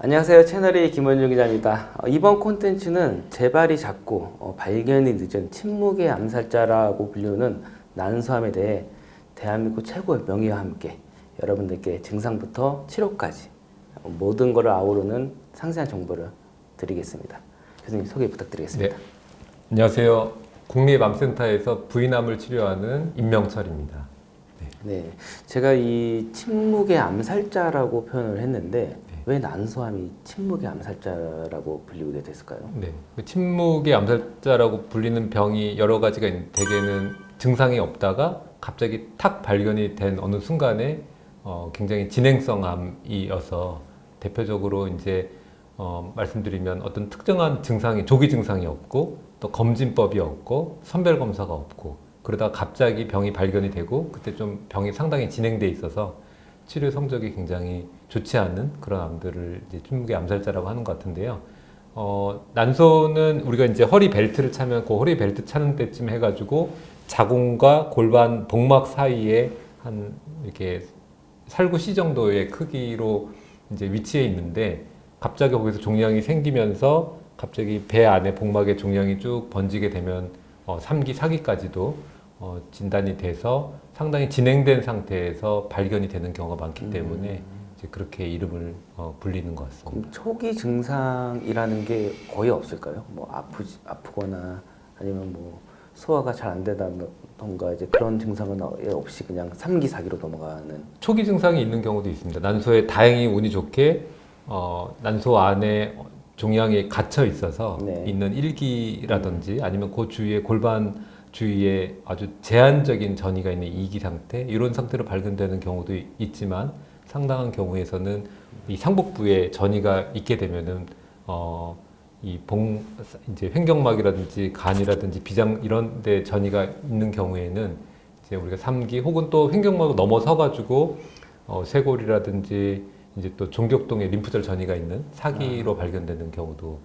안녕하세요. 채널의 김원중 기자입니다. 어, 이번 콘텐츠는 재발이 작고 어, 발견이 늦은 침묵의 암살자라고 불리우는 난소암에 대해 대한민국 최고의 명의와 함께 여러분들께 증상부터 치료까지 어, 모든 것을 아우르는 상세한 정보를 드리겠습니다. 교수님 소개 부탁드리겠습니다. 네. 안녕하세요. 국립암센터에서 부인암을 치료하는 임명철입니다. 네, 제가 이 침묵의 암살자라고 표현을 했는데 네. 왜 난소암이 침묵의 암살자라고 불리우게 됐을까요? 네. 그 침묵의 암살자라고 불리는 병이 여러 가지가 있는데 대개는 증상이 없다가 갑자기 탁 발견이 된 어느 순간에 어, 굉장히 진행성 암이어서 대표적으로 이제 어, 말씀드리면 어떤 특정한 증상이 조기 증상이 없고 또 검진법이 없고 선별 검사가 없고 그러다 갑자기 병이 발견이 되고 그때 좀 병이 상당히 진행돼 있어서 치료 성적이 굉장히 좋지 않은 그런 암들을 이제 침묵의 암살자라고 하는 것 같은데요. 어, 난소는 우리가 이제 허리 벨트를 차면 그 허리 벨트 차는 때쯤 해가지고 자궁과 골반 복막 사이에 한 이렇게 살구 씨 정도의 크기로 이제 위치해 있는데 갑자기 거기서 종양이 생기면서 갑자기 배 안에 복막에 종양이 쭉 번지게 되면 어, 3기, 4기까지도 어, 진단이 돼서 상당히 진행된 상태에서 발견이 되는 경우가 많기 때문에 이제 그렇게 이름을 어, 불리는 것 같습니다. 그럼 초기 증상이라는 게 거의 없을까요? 뭐 아프 아프거나 아니면 뭐 소화가 잘 안 되다던가 이제 그런 증상은 없이 그냥 3기 4기로 넘어가는 초기 증상이 있는 경우도 있습니다. 난소에 다행히 운이 좋게 어, 난소 안에 종양이 갇혀 있어서 네. 있는 일기라든지 아니면 그 주위에 골반 주위에 아주 제한적인 전이가 있는 이기 상태 이런 상태로 발견되는 경우도 있- 있지만 상당한 경우에서는 이 상복부에 전이가 있게 되면은 어, 이 봉 이제 횡격막이라든지 간이라든지 비장 이런 데 전이가 있는 경우에는 이제 우리가 삼기 혹은 또 횡격막을 넘어서 가지고 어, 쇄골이라든지 이제 또 종격동에 림프절 전이가 있는 사기로 발견되는 경우도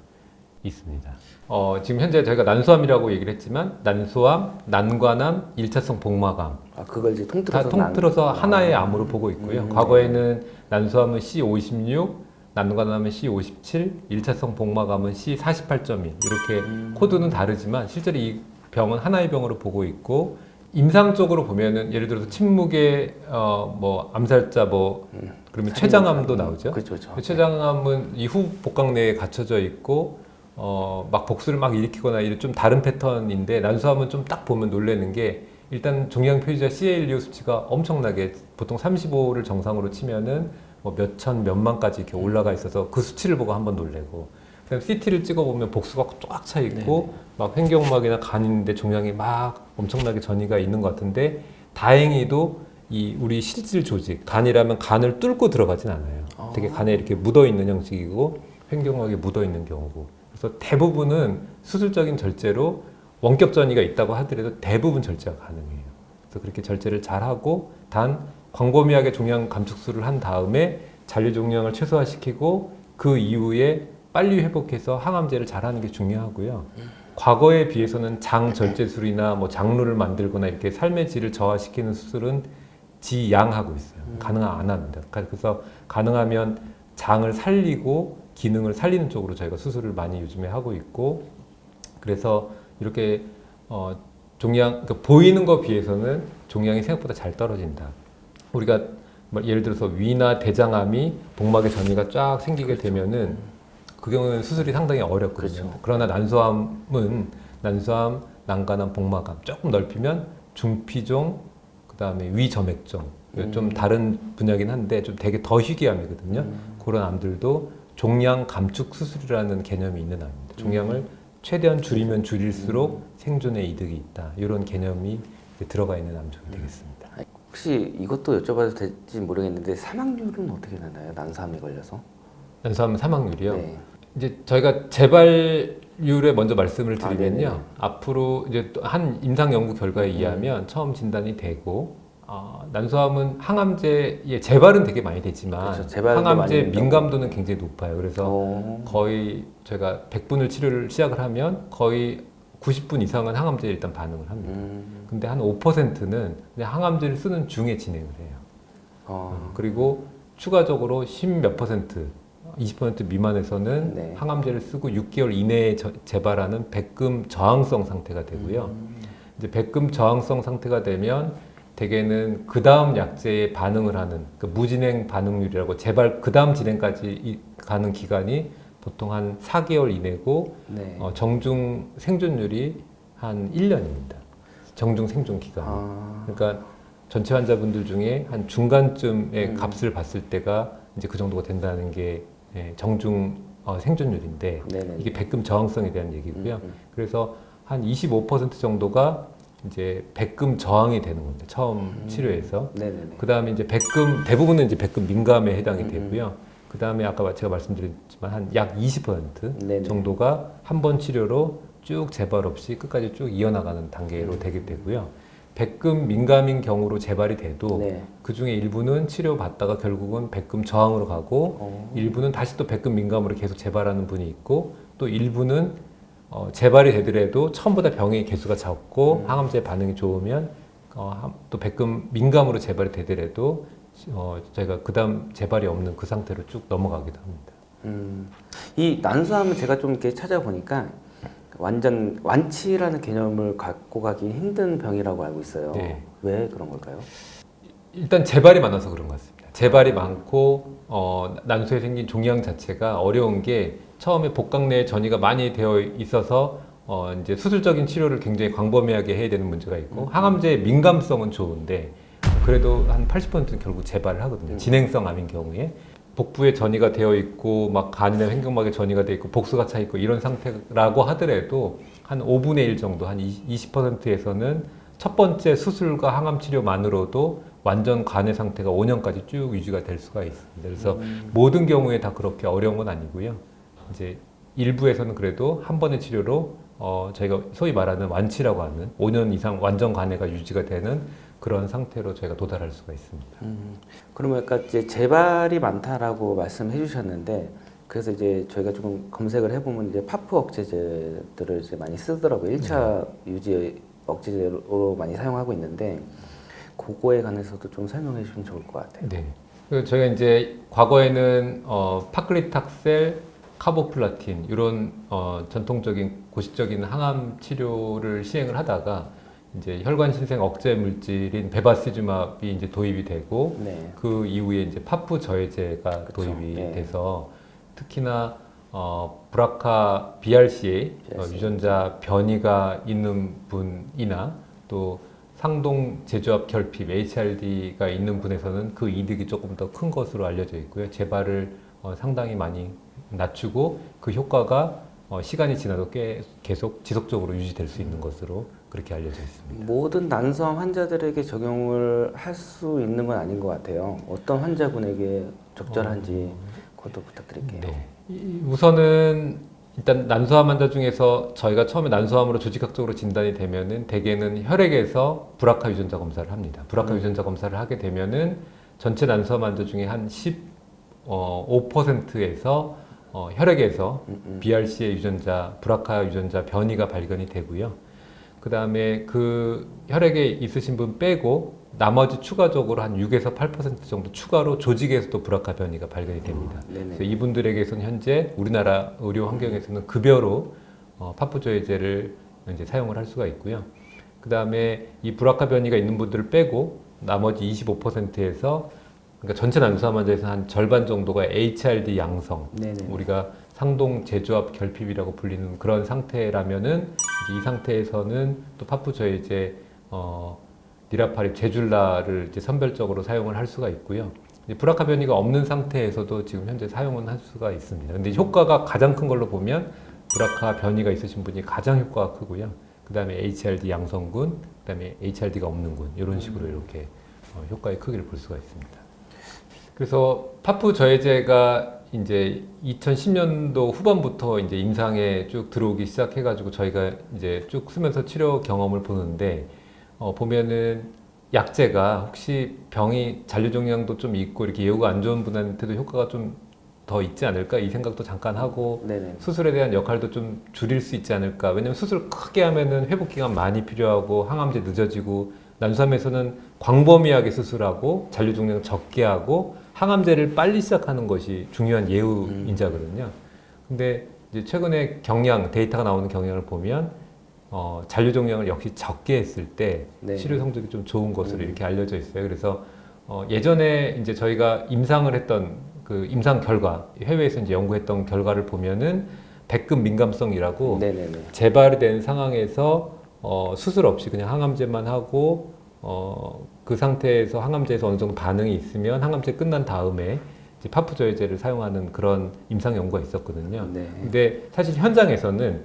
있습니다. 어, 지금 현재 저희가 난소암이라고 얘기를 했지만 난소암, 난관암, 일차성 복막암 아 그걸 이제 다 통틀어서 통틀어서 난- 하나의 암으로 보고 있고요. 음, 과거에는 난소암은 C56, 난관암은 C57, 일차성 복막암은 C48.1 이렇게 음. 코드는 다르지만 실제로 이 병은 하나의 병으로 보고 있고 임상적으로 보면은 예를 들어서 침묵의 어뭐 암살자 뭐 음, 그러면 췌장암도. 나오죠. 그렇죠, 그렇죠. 췌장암은 이 후 복강 내에 갇혀져 있고 어, 막 복수를 막 일으키거나 이런 좀 다른 패턴인데 난소암은 좀 딱 보면 놀라는 게 일단 종양 표시자 CA125 수치가 엄청나게 보통 35를 정상으로 치면은 뭐 몇천 몇만까지 이렇게 올라가 있어서 그 수치를 보고 한번 놀래고. 그다음 CT를 찍어 보면 복수가 쫙 차 있고 막 횡격막이나 간인데 종양이 막 엄청나게 전이가 있는 것 같은데 다행히도 이 우리 실질 조직 간이라면 간을 뚫고 들어가진 않아요. 되게 간에 이렇게 묻어 있는 형식이고 횡격막에 묻어 있는 경우고 그래서 대부분은 수술적인 절제로 원격 전이가 있다고 하더라도 대부분 절제가 가능해요. 그래서 그렇게 절제를 잘 하고 단 광범위하게 종양 감축술을 한 다음에 잔류 종양을 최소화시키고 그 이후에 빨리 회복해서 항암제를 잘 하는 게 중요하고요. 과거에 비해서는 장 절제술이나 뭐 장루를 만들거나 이렇게 삶의 질을 저하시키는 수술은 지양하고 있어요. 가능 안 합니다. 그래서 가능하면 장을 살리고 기능을 살리는 쪽으로 저희가 수술을 많이 요즘에 하고 있고 그래서 이렇게 어, 종양 그러니까 보이는 것 비해서는 종양이 생각보다 잘 떨어진다. 우리가 뭐 예를 들어서 위나 대장암이 복막에 전이가 쫙 생기게 되면은 그 경우에는 수술이 상당히 어렵거든요. 그렇죠. 그러나 난소암은 난소암, 난간암, 복막암 조금 넓히면 중피종, 그다음에 위점액종 좀 다른 분야긴 한데 좀 되게 더 희귀암이거든요. 그런 암들도 종양 감축 수술이라는 개념이 있는 암입니다. 종양을 최대한 줄이면 줄일수록 생존에 이득이 있다. 이런 개념이 들어가 있는 암종이 되겠습니다. 아니, 혹시 이것도 여쭤봐도 될지 모르겠는데 사망률은 어떻게 되나요? 난소암에 걸려서? 난소암 사망률이요. 네. 이제 저희가 재발률에 먼저 말씀을 아, 드리면요. 네네. 앞으로 이제 또한 임상 연구 결과에 의하면 처음 진단이 되고 어, 난소암은 항암제의 재발은 되게 많이 되지만 그렇죠. 재발도 많이 항암제 된다고. 민감도는 굉장히 높아요. 그래서 어, 거의 제가 100분을 치료를 시작을 하면 거의 90분 이상은 항암제에 일단 반응을 합니다. 음, 근데 한 5%는 항암제를 쓰는 중에 진행을 해요. 어, 그리고 추가적으로 10 몇 퍼센트 20% 미만에서는 네. 항암제를 쓰고 6개월 이내에 저- 재발하는 백금 저항성 상태가 되고요. 음. 이제 백금 저항성 상태가 되면 대개는 그 다음 약제에 반응을 하는 그 무진행 반응률이라고 재발 그 다음 진행까지 이- 가는 기간이 보통 한 4개월 이내고 네. 어, 정중 생존율이 한 1년입니다. 정중 생존 기간. 아, 그러니까 전체 환자분들 중에 한 중간쯤의 음. 값을 봤을 때가 이제 그 정도가 된다는 게 예, 정중 어, 생존율인데 네네. 이게 백금 저항성에 대한 얘기고요. 음, 음. 그래서 한 25% 정도가 이제 백금 저항이 되는 겁니다. 처음 음. 치료에서. 그 다음에 이제 백금 대부분은 이제 백금 민감에 해당이 음, 되고요. 그 다음에 아까 제가 말씀드렸지만 한 약 20% 네네. 정도가 한 번 치료로 쭉 재발 없이 끝까지 쭉 이어나가는 단계로 음. 되게 되고요. 백금 민감인 경우로 재발이 돼도 네. 그 중에 일부는 치료 받다가 결국은 백금 저항으로 가고 어. 일부는 다시 또 백금 민감으로 계속 재발하는 분이 있고 또 일부는 어, 재발이 되더라도 처음보다 병의 개수가 적고 음. 항암제 반응이 좋으면 어, 한- 또 백금 민감으로 재발이 되더라도 어, 저희가 그다음 재발이 없는 그 상태로 쭉 넘어가기도 합니다. 음, 이 난수함은 제가 좀 이렇게 찾아보니까 완전 완치라는 개념을 갖고 가기 힘든 병이라고 알고 있어요. 네. 왜 그런 걸까요? 일단 재발이 많아서 그런 것 같습니다. 재발이 많고 어, 난소에 생긴 종양 자체가 어려운 게 처음에 복강 내에 전이가 많이 되어 있어서 어, 이제 수술적인 치료를 굉장히 광범위하게 해야 되는 문제가 있고 항암제의 민감성은 좋은데 그래도 한 80%는 결국 재발을 하거든요. 음. 진행성 암인 경우에 복부에 전이가 되어 있고 막 간이나 횡격막에 전이가 되어 있고 복수가 차 있고 이런 상태라고 하더라도 한 5분의 1 정도 한 20%에서는 첫 번째 수술과 항암 치료만으로도 완전 간의 상태가 5년까지 쭉 유지가 될 수가 있습니다. 그래서 음. 모든 경우에 다 그렇게 어려운 건 아니고요. 이제 일부에서는 그래도 한 번의 치료로 어, 저희가 소위 말하는 완치라고 하는 5년 이상 완전 간해가 유지가 되는 그런 상태로 저희가 도달할 수가 있습니다. 음, 그러면 아까 이제 재발이 많다라고 말씀해 주셨는데 그래서 이제 저희가 조금 검색을 해보면 이제 파프 억제제들을 이제 많이 쓰더라고요. 1차 유지 억제제로 많이 사용하고 있는데 그거에 관해서도 좀 설명해 주시면 좋을 것 같아요. 네. 저희가 이제 과거에는 어, 파클리탁셀, 카보플라틴 이런 어, 전통적인 고시적인 항암 치료를 시행을 하다가 이제 혈관 신생 억제 물질인 베바시즈맙이 이제 도입이 되고 네. 그 이후에 이제 파프 저해제가 그쵸. 도입이 네. 돼서 특히나 어, 브라카 BRCA 어. 유전자 변이가 있는 분이나 또 상동 제조합 결핍 HRD가 있는 분에서는 그 이득이 조금 더 큰 것으로 알려져 있고요. 재발을 어, 상당히 많이 낮추고 그 효과가 어, 시간이 지나도 꽤 계속 지속적으로 유지될 수 있는 것으로 그렇게 알려져 있습니다. 모든 난소암 환자들에게 적용을 할 수 있는 건 아닌 것 같아요. 어떤 환자분에게 적절한지 그것도 부탁드릴게요. 네. 이- 우선은 일단 난소암 환자 중에서 저희가 처음에 난소암으로 조직학적으로 진단이 되면은 대개는 혈액에서 브라카 유전자 검사를 합니다. 브라카 음. 유전자 검사를 하게 되면은 전체 난소암 환자 중에 한 15%에서 어, 혈액에서 음, 음. BRC의 유전자, 브라카 유전자 변이가 발견이 되고요. 그 다음에 그 혈액에 있으신 분 빼고 나머지 추가적으로 한 6에서 8% 정도 추가로 조직에서도 브라카 변이가 발견이 됩니다. 네네. 그래서 이분들에게서는 현재 우리나라 의료 환경에서는 급여로 어, 파프조해제를 이제 사용을 할 수가 있고요. 그 다음에 이 브라카 변이가 있는 분들을 빼고 나머지 25%에서 그러니까 전체 난소암 환자에서 한 절반 정도가 HRD 양성, 네네. 우리가 상동 제조합 결핍이라고 불리는 그런 상태라면은 이제 이 상태에서는 또 파프저해제 어, 니라파립 제줄라를 이제 선별적으로 사용을 할 수가 있고요. 이제 브라카 변이가 없는 상태에서도 지금 현재 사용은 할 수가 있습니다. 근데 효과가 가장 큰 걸로 보면 브라카 변이가 있으신 분이 가장 효과가 크고요. 그 다음에 HRD 양성군, 그 다음에 HRD가 없는 군 이런 식으로 이렇게 어, 효과의 크기를 볼 수가 있습니다. 그래서 파프 저해제가 이제 2010년도 후반부터 이제 임상에 쭉 들어오기 시작해가지고 저희가 이제 쭉 쓰면서 치료 경험을 보는데 어, 보면은 약제가 혹시 병이 잔류종양도 좀 있고 이렇게 예후가 안 좋은 분한테도 효과가 좀 더 있지 않을까 이 생각도 잠깐 하고 네네. 수술에 대한 역할도 좀 줄일 수 있지 않을까. 왜냐면 수술 크게 하면은 회복 기간 많이 필요하고 항암제 늦어지고 난소암에서는 광범위하게 수술하고 잔류 종양 적게 하고 항암제를 빨리 시작하는 것이 중요한 예우 인자거든요. 근데 이제 최근에 경량 데이터가 나오는 경향을 보면 어, 잔류 종양을 역시 적게 했을 때 네. 치료 성적이 좀 좋은 것으로 이렇게 알려져 있어요. 그래서 어, 예전에 이제 저희가 임상을 했던 그 임상 결과 해외에서 이제 연구했던 결과를 보면은 백금 민감성이라고 네네네. 재발이 된 상황에서 어, 수술 없이 그냥 항암제만 하고 어, 그 상태에서 항암제에서 어느 정도 반응이 있으면 항암제 끝난 다음에 이제 파프저해제를 사용하는 그런 임상 연구가 있었거든요. 네. 근데 사실 현장에서는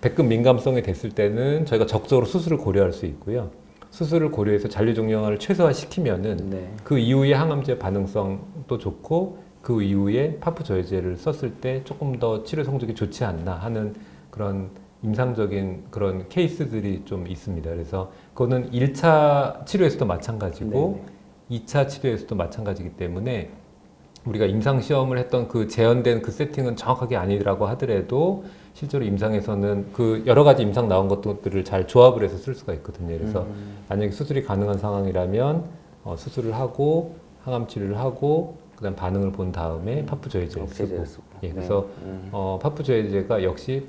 백금 민감성이 됐을 때는 저희가 적극적으로 수술을 고려할 수 있고요. 수술을 고려해서 잔류 종양을 최소화시키면은 네. 그 이후에 항암제 반응성도 좋고 그 이후에 파프 저해제를 썼을 때 조금 더 치료 성적이 좋지 않나 하는 그런 임상적인 그런 케이스들이 좀 있습니다. 그래서 그거는 1차 치료에서도 마찬가지고 네네. 2차 치료에서도 마찬가지이기 때문에 우리가 임상 시험을 했던 그 재현된 그 세팅은 정확하게 아니라고 하더라도 실제로 임상에서는 그 여러 가지 임상 나온 것들을 잘 조합을 해서 쓸 수가 있거든요. 그래서 음. 만약에 수술이 가능한 상황이라면 어, 수술을 하고 항암 치료를 하고 그다음 반응을 본 다음에 파프 저해제를 쓰고 쓰고. 예, 네. 그래서 음. 어, 파프 저해제가 역시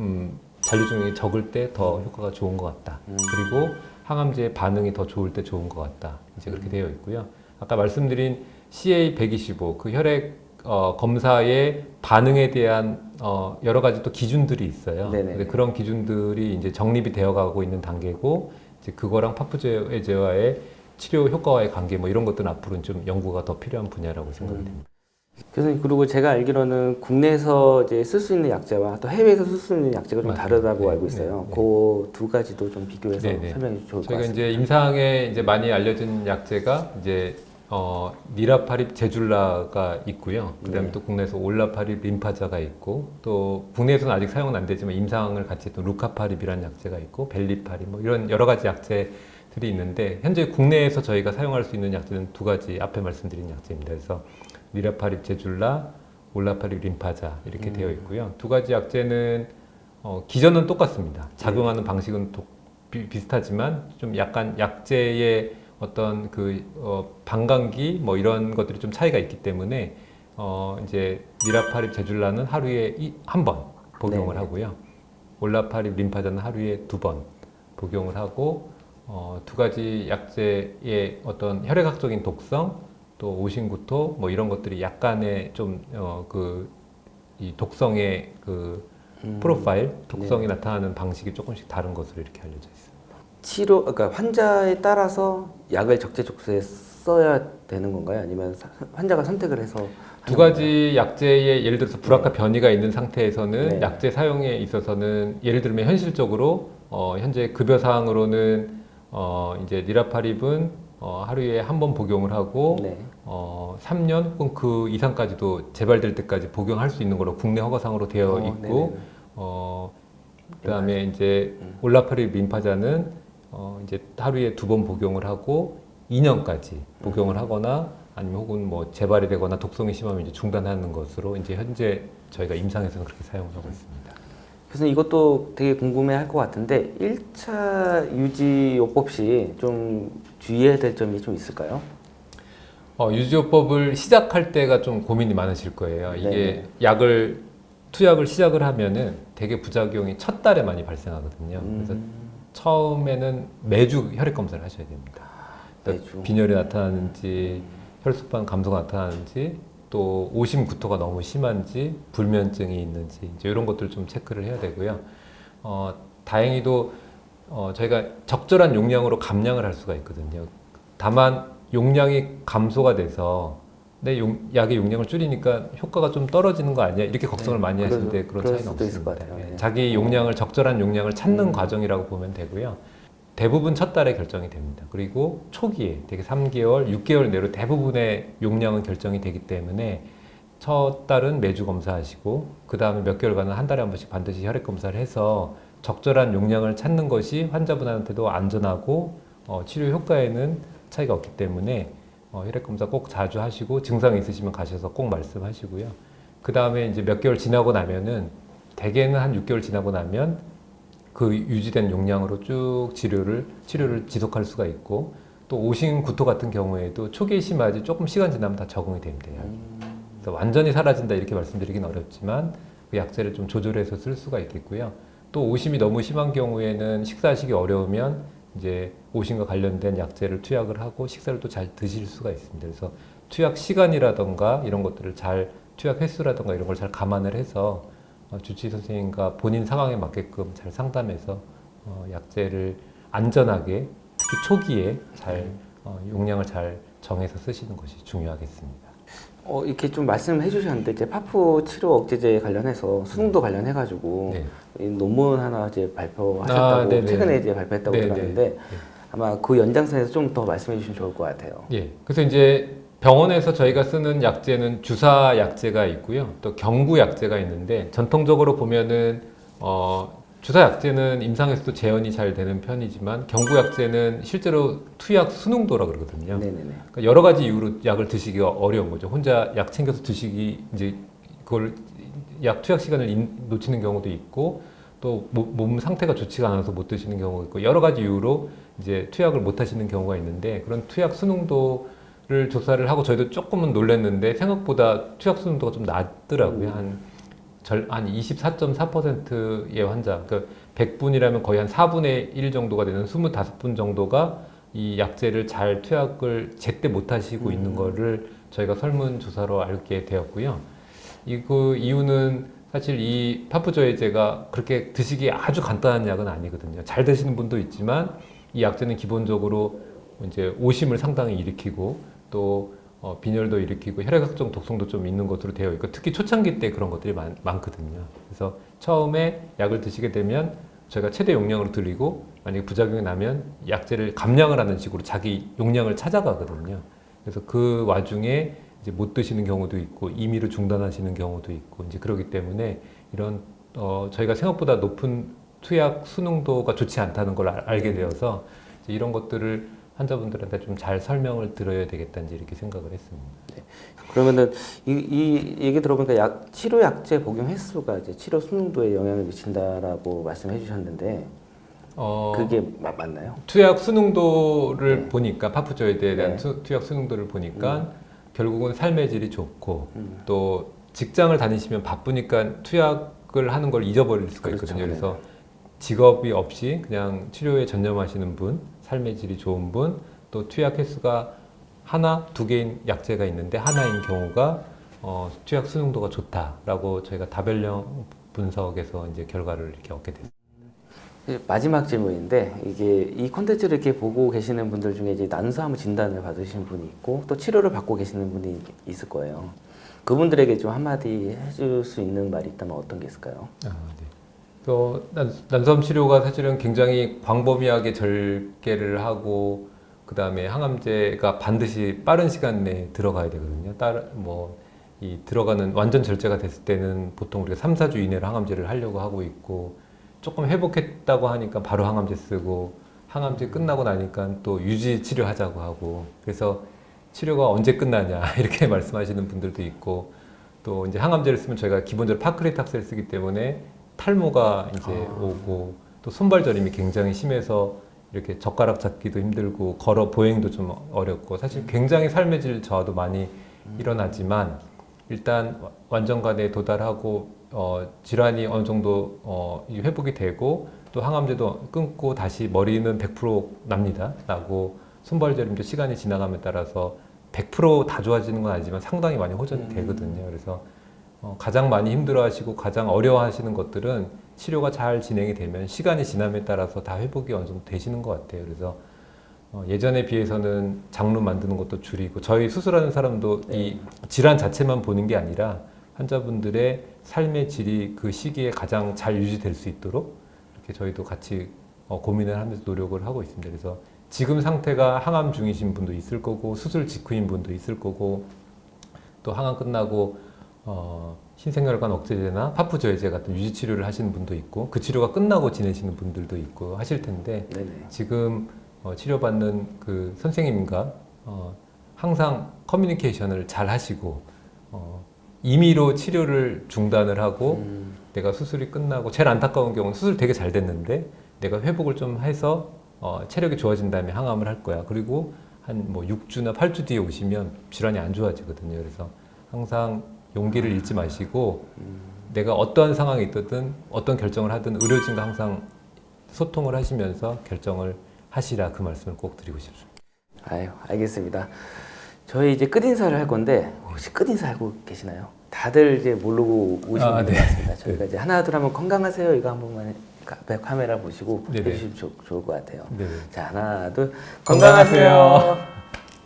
음, 잔류 중이 적을 때 더 효과가 좋은 것 같다. 음. 그리고 항암제의 반응이 더 좋을 때 좋은 것 같다. 이제 음. 그렇게 되어 있고요. 아까 말씀드린 CA 125 그 혈액 어, 검사의 반응에 대한 어, 여러 가지 또 기준들이 있어요. 네네. 그런 기준들이 이제 정립이 되어가고 있는 단계고 이제 그거랑 파프제와의 치료 효과와의 관계 뭐 이런 것들은 앞으로는 좀 연구가 더 필요한 분야라고 생각이 음. 됩니다. 교수님 그리고 제가 알기로는 국내에서 이제 쓸 수 있는 약제와 또 해외에서 쓸 수 있는 약제가 좀 맞아요. 다르다고 네, 알고 네, 있어요. 네. 그 두 가지도 좀 비교해서 네, 네. 설명해 주면 좋을 것 저희가 같습니다. 이제 임상에 이제 많이 알려진 약제가 이제 어, 니라파립 제줄라가 있고요. 그다음에 네. 또 국내에서 올라파립 림파자가 있고 또 국내에서는 아직 사용은 안 되지만 임상을 같이 했던 루카파립이라는 약제가 있고 벨리파립 뭐 이런 여러 가지 약제들이 있는데 현재 국내에서 저희가 사용할 수 있는 약제는 두 가지 앞에 말씀드린 약제입니다. 그래서 니라파립 제줄라, 올라파립 림파자 이렇게 음. 되어 있고요. 두 가지 약제는 어, 기전은 똑같습니다. 작용하는 방식은 도- 비, 비슷하지만 좀 약간 약제의 어떤 그 어, 방광기 뭐 이런 것들이 좀 차이가 있기 때문에 어, 이제 니라파립 제줄라는 하루에 한 번 복용을 네. 하고요. 올라파립 림파자는 하루에 두 번 복용을 하고 어, 두 가지 약제의 어떤 혈액학적인 독성 또 오신구토 뭐 이런 것들이 약간의 어, 좀그이 독성의 그 음. 프로파일 독성이 네. 나타나는 방식이 조금씩 다른 것으로 이렇게 알려져 있습니다. 치료 그러니까 환자에 따라서 약을 적재적소에 써야 되는 건가요? 아니면 사- 환자가 선택을 해서 두 건가요? 가지 약제의 예를 들어서 불악화 변이가 있는 상태에서는 네. 약제 사용에 있어서는 예를 들면 현실적으로 어, 현재 급여 사항으로는 어, 이제 니라파립은 어, 하루에 한 번 복용을 하고 네. 어, 3년 혹은 그 이상까지도 재발될 때까지 복용할 수 있는 걸로 국내 허가상으로 되어 어, 있고 네네네. 어, 그다음에 이제 음. 올라파립 림파자는 어, 이제 하루에 두 번 복용을 하고 2년까지 복용을 하거나 아니면 혹은 뭐 재발이 되거나 독성이 심하면 이제 중단하는 것으로 이제 현재 저희가 임상에서는 그렇게 사용하고 있습니다. 그래서 이것도 되게 궁금해 할 것 같은데 1차 유지요법 시좀 주의해야 될 점이 좀 있을까요? 어, 유지요법을 시작할 때가 좀 고민이 많으실 거예요. 이게 네네. 약을 투약을 시작을 하면은 되게 부작용이 첫 달에 많이 발생하거든요. 그래서 음, 처음에는 매주 혈액 검사를 하셔야 됩니다. 그러니까. 빈혈이 나타나는지 혈소판 감소가 나타나는지 또 오심 구토가 너무 심한지 불면증이 있는지 이제 이런 것들 좀 체크를 해야 되고요. 어, 다행히도 어, 저희가 적절한 용량으로 감량을 할 수가 있거든요. 다만 용량이 감소가 돼서 내 용, 약의 용량을 줄이니까 효과가 좀 떨어지는 거 아니야? 이렇게 걱정을 네, 많이 그럴- 하시는데 그런 차이는 없습니다. 같아요. 예, 네. 자기 용량을 적절한 용량을 찾는 음. 과정이라고 보면 되고요. 대부분 첫 달에 결정이 됩니다. 그리고 초기에 되게 3개월, 6개월 내로 대부분의 용량은 결정이 되기 때문에 첫 달은 매주 검사하시고 그 다음에 몇 개월간은 한 달에 한 번씩 반드시 혈액 검사를 해서 적절한 용량을 찾는 것이 환자분한테도 안전하고 어, 치료 효과에는 차이가 없기 때문에 어, 혈액 검사 꼭 자주 하시고 증상이 있으시면 가셔서 꼭 말씀하시고요. 그 다음에 이제 몇 개월 지나고 나면은 대개는 한 6개월 지나고 나면 그 유지된 용량으로 쭉 치료를 치료를 지속할 수가 있고 또 오신 구토 같은 경우에도 초기에 심하지 조금 시간 지나면 다 적응이 됩니다. 그래서 완전히 사라진다 이렇게 말씀드리긴 어렵지만 그 약제를 좀 조절해서 쓸 수가 있겠고요. 또 오심이 너무 심한 경우에는 식사하시기 어려우면 이제 오심과 관련된 약제를 투약을 하고 식사를 또 잘 드실 수가 있습니다. 그래서 투약 시간이라던가 이런 것들을 잘 투약 횟수라던가 이런 걸 잘 감안을 해서 어, 주치의 선생님과 본인 상황에 맞게끔 잘 상담해서 어, 약제를 안전하게 특히 초기에 잘 어, 용량을 잘 정해서 쓰시는 것이 중요하겠습니다. 어, 이렇게 좀 말씀해 주셨는데 이제 파프 치료 억제제 관련해서 수능도 관련해 가지고 네. 이 논문 하나 이제 발표하셨다고 아, 네네. 최근에 이제 발표했다고 네네. 들었는데 네. 아마 그 연장선에서 좀 더 말씀해 주시면 좋을 것 같아요. 예. 그래서 이제 병원에서 저희가 쓰는 약제는 주사 약제가 있고요. 또 경구 약제가 있는데 전통적으로 보면은 어 주사 약제는 임상에서도 재현이 잘 되는 편이지만 경구 약제는 실제로 투약 수능도라 그러거든요. 네네네. 그러니까 여러 가지 이유로 약을 드시기가 어려운 거죠. 혼자 약 챙겨서 드시기 이제 그걸 약 투약 시간을 인- 놓치는 경우도 있고 또 몸 상태가 좋지가 않아서 못 드시는 경우가 있고 여러 가지 이유로 이제 투약을 못 하시는 경우가 있는데 그런 투약 수능도 를 조사를 하고 저희도 조금은 놀랐는데 생각보다 투약 수능도가 좀 낮더라고요. 한 절, 한 24.4%의 환자, 그 100분이라면 거의 한 4분의 1 정도가 되는 25분 정도가 이 약제를 잘 투약을 제때 못 하시고 있는 거를 저희가 설문조사로 알게 되었고요. 이그 이유는 사실 이 파프저해제가 그렇게 드시기 아주 간단한 약은 아니거든요. 잘 드시는 분도 있지만 이 약제는 기본적으로 이제 오심을 상당히 일으키고 또 어, 빈혈도 일으키고 혈액학적 독성도 좀 있는 것으로 되어 있고 특히 초창기 때 그런 것들이 많, 많거든요. 그래서 처음에 약을 드시게 되면 저희가 최대 용량으로 드리고 만약에 부작용이 나면 약제를 감량을 하는 식으로 자기 용량을 찾아가거든요. 그래서 그 와중에 이제 못 드시는 경우도 있고 임의로 중단하시는 경우도 있고 이제 그러기 때문에 이런 어, 저희가 생각보다 높은 투약 수능도가 좋지 않다는 걸 알- 알게 되어서 이런 것들을 환자분들한테 좀 잘 설명을 드려야 되겠다 이제 이렇게 생각을 했습니다. 그러면은 이, 이 얘기 들어보니까 약, 치료 약제 복용 횟수가 이제 치료 수능도에 영향을 미친다라고 말씀해 주셨는데 어, 그게 마- 맞나요? 투약 수능도를 네. 보니까 파프저에대에 대한 네. 투, 투약 수능도를 보니까 결국은 삶의 질이 좋고 음. 또 직장을 다니시면 바쁘니까 투약을 하는 걸 잊어버릴 수가 그렇죠. 있거든요. 네. 그래서 직업이 없이 그냥 치료에 전념하시는 분, 삶의 질이 좋은 분, 또 투약 횟수가 하나, 두 개인 약제가 있는데 하나인 경우가 어, 투약 수능도가 좋다라고 저희가 다별령 분석에서 이제 결과를 이렇게 얻게 됐습니다. 이제 마지막 질문인데 이게 이 콘텐츠를 이렇게 보고 계시는 분들 중에 이제 난소암 진단을 받으신 분이 있고 또 치료를 받고 계시는 분이 있을 거예요. 그분들에게 좀 한마디 해줄 수 있는 말이 있다면 어떤 게 있을까요? 아, 네. 또 난, 난소암 치료가 사실은 굉장히 광범위하게 절개를 하고 그 다음에 항암제가 반드시 빠른 시간 내에 들어가야 되거든요. 뭐이 들어가는 완전 절제가 됐을 때는 보통 우리가 3, 4주 이내로 항암제를 하려고 하고 있고 조금 회복했다고 하니까 바로 항암제 쓰고 항암제 끝나고 나니까 또 유지 치료하자고 하고 그래서 치료가 언제 끝나냐 이렇게 말씀하시는 분들도 있고 또 이제 항암제를 쓰면 저희가 기본적으로 파크레탁스를 쓰기 때문에 탈모가 이제 오고 또 손발 저림이 굉장히 심해서 이렇게 젓가락 잡기도 힘들고 걸어 보행도 좀 어렵고 사실 굉장히 삶의 질 저하도 많이 일어나지만 일단 와- 완전관에 도달하고 어, 질환이 어느 정도 어, 이 회복이 되고 또 항암제도 끊고 다시 머리는 100% 납니다. 나고 손발 저림도 시간이 지나감에 따라서 100%다 좋아지는 건 아니지만 상당히 많이 호전이 되거든요. 그래서 어, 가장 많이 힘들어하시고 가장 어려워하시는 것들은 치료가 잘 진행이 되면 시간이 지남에 따라서 다 회복이 어느 정도 되시는 것 같아요. 그래서 어, 예전에 비해서는 장루 만드는 것도 줄이고 저희 수술하는 사람도 이 질환 자체만 보는 게 아니라 환자분들의 삶의 질이 그 시기에 가장 잘 유지될 수 있도록 이렇게 저희도 같이 어, 고민을 하면서 노력을 하고 있습니다. 그래서 지금 상태가 항암 중이신 분도 있을 거고 수술 직후인 분도 있을 거고 또 항암 끝나고 어, 신생혈관 억제제나 파프 저해제 같은 유지 치료를 하시는 분도 있고 그 치료가 끝나고 지내시는 분들도 있고 하실 텐데 네네. 지금 어, 치료받는 그 선생님과 어, 항상 커뮤니케이션을 잘 하시고 어, 임의로 치료를 중단을 하고 음, 내가 수술이 끝나고 제일 안타까운 경우는 수술 되게 잘 됐는데 내가 회복을 좀 해서 어, 체력이 좋아진 다음에 항암을 할 거야. 그리고 한 뭐 6주나 8주 뒤에 오시면 질환이 안 좋아지거든요. 그래서 항상 용기를 잃지 마시고 내가 어떠한 상황이 있든 어떤 결정을 하든 의료진과 항상 소통을 하시면서 결정을 하시라 그 말씀을 꼭 드리고 싶습니다. 아유, 알겠습니다. 저희 이제 끝 인사를 할 건데 혹시 끝 인사 알고 계시나요? 다들 이제 모르고 오신 아, 분들 네. 같습니다. 저희가 이제 하나 둘 하면 건강하세요 이거 한 번만 앞에 카메라 보시고 네네. 해주시면 좋- 좋을 것 같아요. 네. 자 하나 둘 건강하세요. 건강하세요.